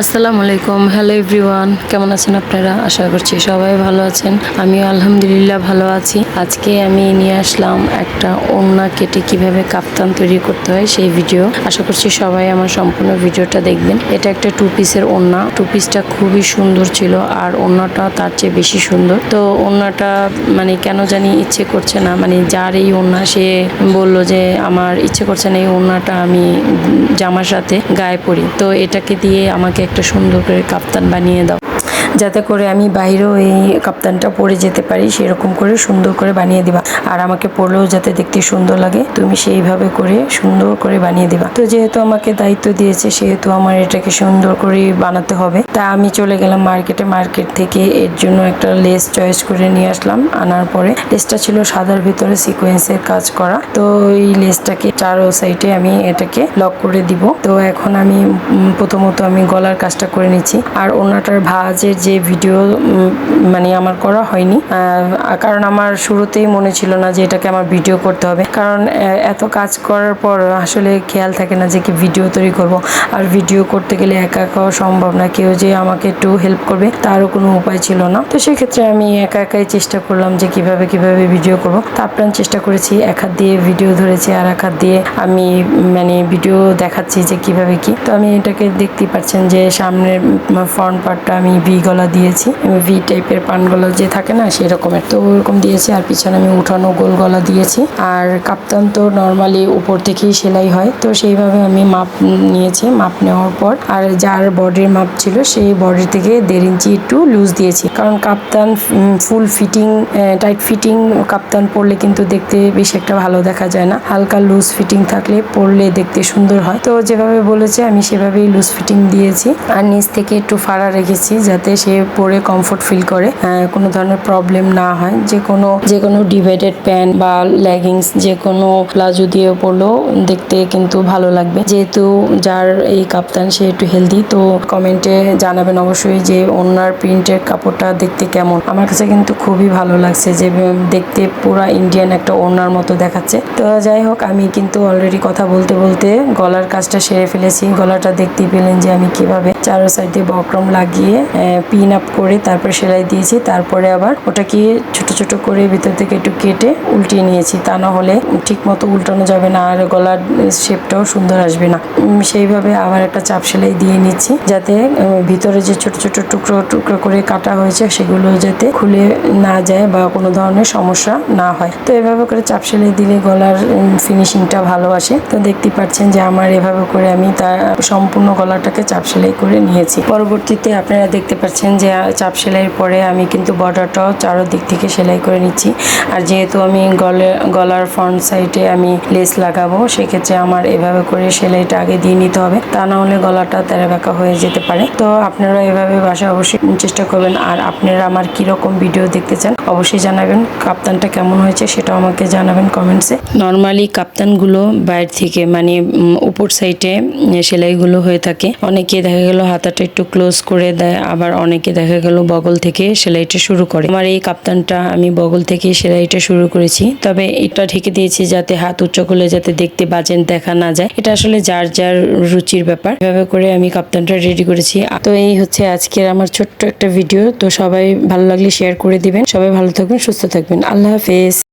আসসালামু আলাইকুম, hello everyone, কেমন আছেন আপনারা? আশা করছি সবাই ভালো আছেন। আমিও আলহামদুলিল্লাহ ভালো আছি। আজকে আমি নিয়ে আসলাম একটা ওড়না কেটে কীভাবে কাপ্তান তৈরি করতে হয় সেই ভিডিও। আশা করছি সবাই আমার সম্পূর্ণ ভিডিওটা দেখবেন। এটা একটা টু পিসের ওড়না। টু পিসটা খুবই সুন্দর ছিল আর ওড়নাটা তার চেয়ে বেশি সুন্দর। তো ওড়নাটা মানে কেন জানি ইচ্ছে করছে না মানে যার এই ওড়না সে বলল যে, আমার ইচ্ছে করছে না এই ওড়নাটা আমি জামার সাথে গায়ে পরি। তো এটাকে দিয়ে আমাকে একটা সুন্দর করে কাপ্তান বানিয়ে দাও। যাতে করে আমি বাইরেও এই কাপ্তানটা পরে যেতে পারি, সেরকম করে সুন্দর করে বানিয়ে দিবা। আর আমাকে পরলেও যাতে দেখতে সুন্দর লাগে, তুমি সেইভাবে করে সুন্দর করে বানিয়ে দিবা। তো যেহেতু আমাকে দায়িত্ব দিয়েছে, সেহেতু আমার এটাকে সুন্দর করে বানাতে হবে। তা আমি চলে গেলাম মার্কেটে। মার্কেট থেকে এর জন্য একটা লেস চয়েস করে নিয়ে আসলাম। আনার পরে লেসটা ছিল সাদার ভিতরে সিকোয়েন্সের কাজ করা। তো এই লেসটাকে চারো সাইডে আমি এটাকে লক করে দিব। তো এখন আমি প্রথমত আমি গলার কাজটা করে নিচ্ছি। আর ওনাটার ভাঁজের যে ভিডিও মানে আমার করা হয়নি। কারণ আমার শুরুতেই মনে ছিল না যে এটাকে আমার ভিডিও করতে হবে। কারণ এত কাজ করার পর আসলে খেয়াল থাকে না যে কি ভিডিও তৈরি করব। আর ভিডিও করতে গেলে একা একাও সম্ভব না। কেউ যে আমাকে একটু হেল্প করবে, তারও কোনো উপায় ছিল না। তো সেক্ষেত্রে আমি একা একাই চেষ্টা করলাম যে কীভাবে কীভাবে ভিডিও করব। তা আপ্রাণ চেষ্টা করেছি। এক হাত দিয়ে ভিডিও ধরেছি, আর এক হাত দিয়ে আমি মানে ভিডিও দেখাচ্ছি যে কীভাবে কি। তো আমি এটাকে দেখতেই পাচ্ছেন যে সামনের ফ্রন্ট পার্টটা আমি ভি গলা দিয়েছি। ভি টাইপের পান গলা যে থাকে না সেরকমের তো ওরকম দিয়েছি, আর পিছনে আমি উঠানো গোল গলা দিয়েছি। আর কাপ্তান তো নর্মালি উপর থেকেই সেলাই হয়। তো সেইভাবে আমি মাপ নিয়েছি, মাপ নেওয়ার পর। আর যার বডির মাপ ছিল, সেই বডি থেকে দেড় ইঞ্চি একটু লুজ দিয়েছি। কারণ kaftan full fitting tight fitting kaftan পরলে কিন্তু দেখতে বেশি একটা ভালো দেখা যায় না। হালকা লুজ ফিটিং থাকলে পরলে দেখতে সুন্দর হয়। তো যেভাবে বলেছে, আমি সেভাবেই লুজ ফিটিং দিয়েছি। আর নিচ থেকে একটু ফাড়া রেখেছি, যাতে সে পরে কমফোর্ট ফিল করে। কোনো ধরনের প্রবলেম না হয়। যে কোনো যে কোনো ডিভাইডেড প্যান্ট বা লেগিংস যে কোনো প্লাজো দিয়ে পরলেও দেখতে কিন্তু ভালো লাগবে। যেহেতু যার এই কাপ্তান, সে একটু হেলদি তো কমেন্টে জানাবেন অবশ্যই যে ওনার প্রিন্টের কাপড়টা দেখতে কেমন। আমার কাছে কিন্তু খুবই ভালো লাগছে যে দেখতে পুরা ইন্ডিয়ান একটা ওনার মতো দেখাচ্ছে। তো যাই হোক, আমি কিন্তু অলরেডি কথা বলতে বলতে গলার কাজটা সেরে ফেলেছি। গলাটা দেখতে পেলেন যে আমি কীভাবে চারো সাইডে বক্রম লাগিয়ে পিন আপ করে তারপর সেলাই দিয়েছি। তারপরে আবার ওটাকে ছোট ছোট করে ভিতর থেকে একটু কেটে উল্টিয়ে নিয়েছি। তা না হলে ঠিক মতো উল্টানো যাবে না আর গলার শেপটাও সুন্দর আসবে না। সেইভাবে আবার একটা চাপ সেলাই দিয়ে নিচ্ছি যাতে ভিতরে যে ছোট ছোট টুকরো টুকরো করে কাটা হয়েছে সেগুলো যাতে খুলে না যায় বা কোনো ধরনের সমস্যা না হয়। তো এভাবে করে চাপ সেলাই দিলে গলার ফিনিশিংটা ভালো আসে। তো দেখতে পাচ্ছেন যে আমার এভাবে করে আমি তার সম্পূর্ণ গলাটাকে চাপ সেলাই করে নিয়েছি। পরবর্তীতে আপনারা দেখতে পাচ্ছেন যে, চাপ সেলাইয়ের পরে আমি কিন্তু বর্ডারটাও চারোদিক থেকে সেলাই করে নিচ্ছি। আর যেহেতু আমি গলে, গলার ফ্রন্ট সাইডে আমি লেস লাগাবো, সেক্ষেত্রে আমার এভাবে করে সেলাইটা আগে দিয়ে নিতে হবে। তা না হলে গলাটা তেরা বাঁকা হয়ে যেতে পারে। তো আপনারা এভাবে বাসায় অবশ্যই চেষ্টা করবেন। আর আপনারা আমার কীরকম ভিডিও দেখতে চান, অবশ্যই জানাবেন। কাপ্তানটা কেমন হয়েছে সেটাও আমাকে জানাবেন কমেন্টসে নর্মালি কাপ্তানগুলো বাইরে থেকে মানে উপর সাইডে সেলাইগুলো হয়ে থাকে। অনেকে দেখা গেল হাতাটা একটু ক্লোজ করে দেয়, আবার অনেকে দেখা গেল বগল থেকে সেলাইটা শুরু করে। আমার এই কাপ্তানটা আমি বগল থেকে সেলাইটা শুরু করেছি। তবে এটা ঢেকে দিয়েছি যাতে হাত উচ্চ করলে যাতে দেখতে বাজেন দেখা না যায়। এটা আসলে যার যার রুচির ব্যাপার। এভাবে করে আমি কাপ্তানটা রেডি করেছি। তো এই হচ্ছে আজকের আমার ছোট্ট একটা ভিডিও তো সবাই ভালো লাগলে শেয়ার করে দিবেন। সবাই ভালো থাকবেন, সুস্থ থাকবেন। আল্লাহ হাফেজ।